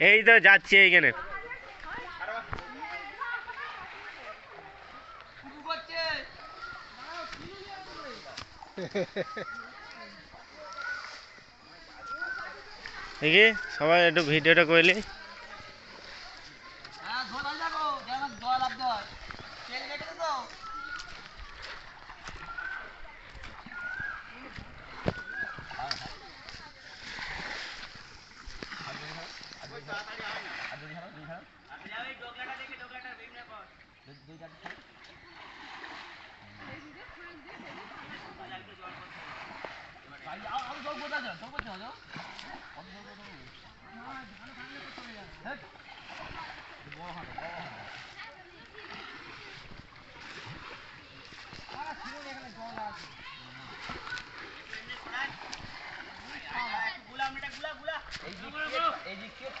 এই তো যাচ্ছি এইখানে। দেখি সবাই একটু ভিডিওটা করলি ওই জাল টানছে দেখ একটু ঘপা ঘপ টানো আর দেখি সর, সর, আমার সর, কথাটা সর। শোনো এই যে তোর মেয়েকে বলছি একটা মাছ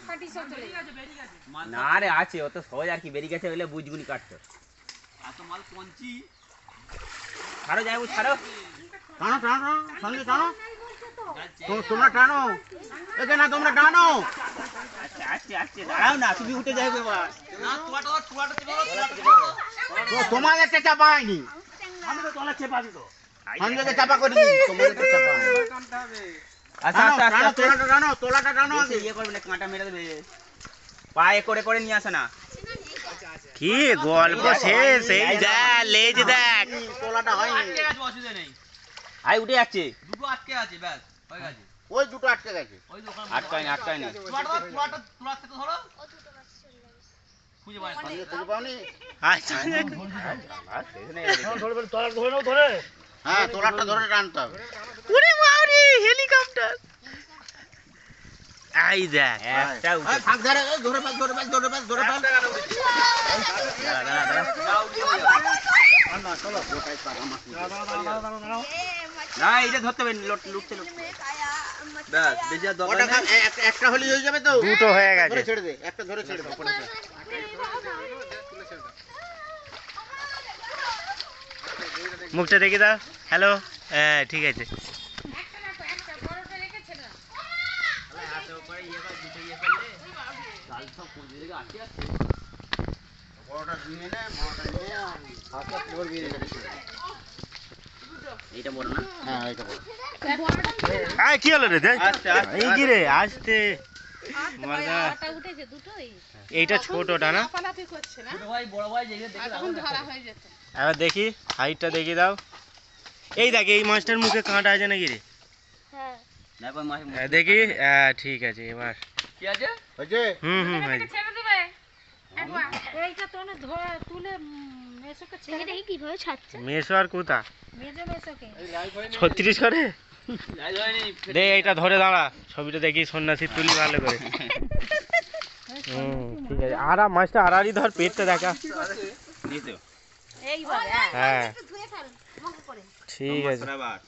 ফাটি সব চলে। যাবে না রে আছে অত সহজ আর কি বেরিয়ে গেছে বলে বুঝগুনি কাটতো ছাড়ো যাই ছাড়ো। টানো টানো সঙ্গে টানো। তো- তোমরা টানো। এখানে না তোমরা টানো। আচ্ছা আসছে আসছে দাঁড়াও না তুমি উঠে যাই এবার। তো তোমাদেরকে চাপা হয়নি? চাপা আচ্ছা আচ্ছা আচ্ছা আগে। ইয়ে করবে কাঁটা মেরে দেবে। পায়ে করে করে নিয়ে আসে না। কি গল্প শেষ এই যা লেজ দেখ। তোলাটা হয়নি। আই উঠে যাচ্ছে। দুটো আটকে আছে ব্যাস হয়ে গেছে। ওই দুটো আটকে গেছে। আটকায় না। না পাওনি। আচ্ছা। হ্যাঁ তোলাটা ধরে টানতে হবে। ওরে হেলিকপ্টার। এই দেখ একটা উঠে এই, ধরে ধরে ফেল ধরে ফেল ধরে ফেল ধরে ফেল দাঁড়া দাঁড়া দাঁড়া। না, না, চলো, গোটাই পাক আমাকে। না এটা ধরতে হবে লুট- লুটতে লুটতে ব্যাস বেশি আর দরকার নেই। একটা- হলেই হয়ে যাবে তো? দুটো হয়ে ধরে গেছে ছেড়ে দে একটা ধরে ছেড়ে দে মুখটা দেখি দাও। হ্যালো? হ্যাঁ ঠিক আছে। একটা না বড়টা রেখেছে না বড়টা নিয়ে নে। বড়টা নিয়ে আস্তে আস্তে করে বেরিয়ে বড় না। হ্যাঁ এইটা বড় আয় কি হলো রে দেখ। এই কি রে আসতে। মজা আটা উঠেছে দুটোই। এইটা ছোটটা না? লাফালাফি করছে না ছোট ভাই বড় ভাই যেগুলো দেখে তখন ধরা হয়ে যেত। এবার দেখি হাইটটা দেখি দাও। এই দেখ এই মাছটার মুখে কাঁটা আছে নাকি রে? হ্যাঁ, দেখি। হ্যাঁ ঠিক আছে এবার। কি আছে? হয়েছে হুম হুম ছেড়ে দেবে। এইটা তো তুলে উম, মেসোকে ছেড়ে দেখি কীভাবে ছাড়ছে। মেশো আর কোথা? মেজে মেসোকে। ছত্রিশ করে? দে এটা ধরে দাঁড়া। ছবিটা দেখি সন্ন্যাসী তুলি ভালো করে। হুম ঠিক আছে। আর মাছটা আড়াআড়ি ধর পেটটা দেখা। হ্যাঁ। করে। ঠিক আছে। আবার।